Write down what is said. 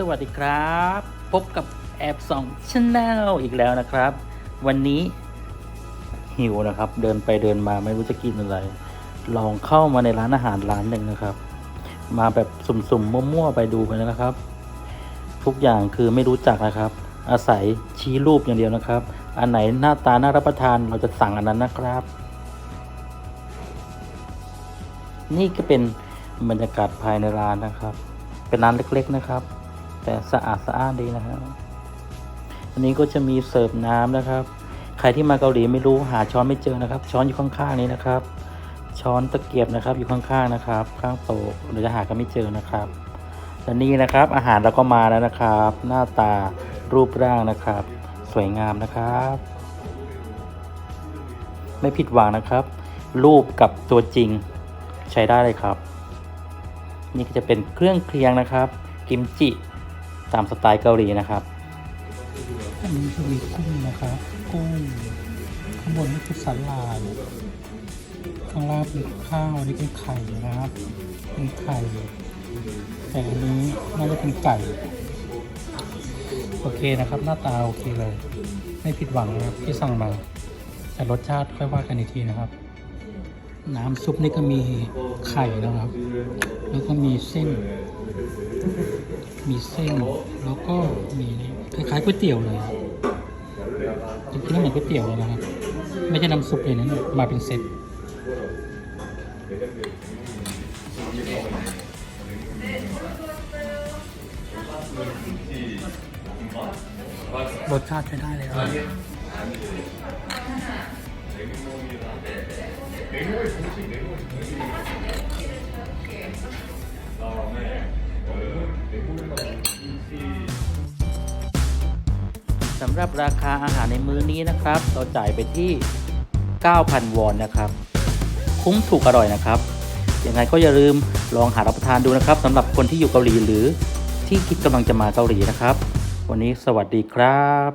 สวัสดีครับ พบกับแอบสองชแนลอีกแล้วนะครับ วันนี้หิวนะครับ เดินไปเดินมาไม่รู้จะกินอะไร ลองเข้ามาในร้านอาหารร้านหนึ่งนะครับ มาแบบสุ่มๆมั่วๆไปดูกันนะครับ ทุกอย่างคือไม่รู้จักนะครับ อาศัยชี้รูปอย่างเดียวนะครับ อันไหนหน้าตาน่ารับประทานเราจะสั่งอันนั้นนะครับ นี่ก็เป็นบรรยากาศภายในร้านนะครับ เป็นร้านเล็ก ๆนะครับ แต่สะอาดสะอ้านดีนะครับอันนี้ก็จะมีเสิร์ฟน้ำนะครับ ใครที่มาเกาหลีไม่รู้หาช้อนไม่เจอนะครับ ช้อนอยู่ข้างๆนี้นะครับ ช้อนตะเกียบนะครับอยู่ข้างๆนะครับ ข้างโต๊ะเราจะหากันไม่เจอนะครับและนี่นะครับอาหารเราก็มาแล้วนะครับ หน้าตารูปร่างนะครับ สวยงามนะครับ ไม่ผิดหวังนะครับ รูปกับตัวจริงใช้ได้เลยครับ นี่ก็จะเป็นเครื่องเคียงนะครับ กิมจิ ตามสไตล์เกาหลีนะครับ อันนี้จะมีกุ้งนะครับกุ้งข้างบนนี่คือสลายข้างล่างเป็นข้าวนนี้เป็นไข่นะครับ เป็นไข่แต่อันนี้น่าจะเป็นไก่ โอเคนะครับ หน้าตาโอเคเลย ไม่ผิดหวังนะครับที่สั่งมา แต่รสชาติค่อยว่ากันอีกทีนะครับ น้ำซุปนี่ก็มีไข่นะครับ แล้วก็มีเส้น มีเส้น แล้วก็มีคล้ายๆก๋วยเตี๋ยวเลยครับจริงๆแล้วเหมือนก๋วยเตี๋ยวเลยนะครับ ไม่ใช่น้ำซุปเลยนะมาเป็นเซตรสชาติใช้ได้เลยครับ สำหรับราคาอาหารในมื้อนี้นะครับ เราจ่ายไปที่ 9,000 วอนนะครับ คุ้มถูกอร่อยนะครับ ยังไงก็อย่าลืมลองหารับประทานดูนะครับสำหรับคนที่อยู่เกาหลีหรือที่คิดกำลังจะมาเกาหลีนะครับ วันนี้สวัสดีครับ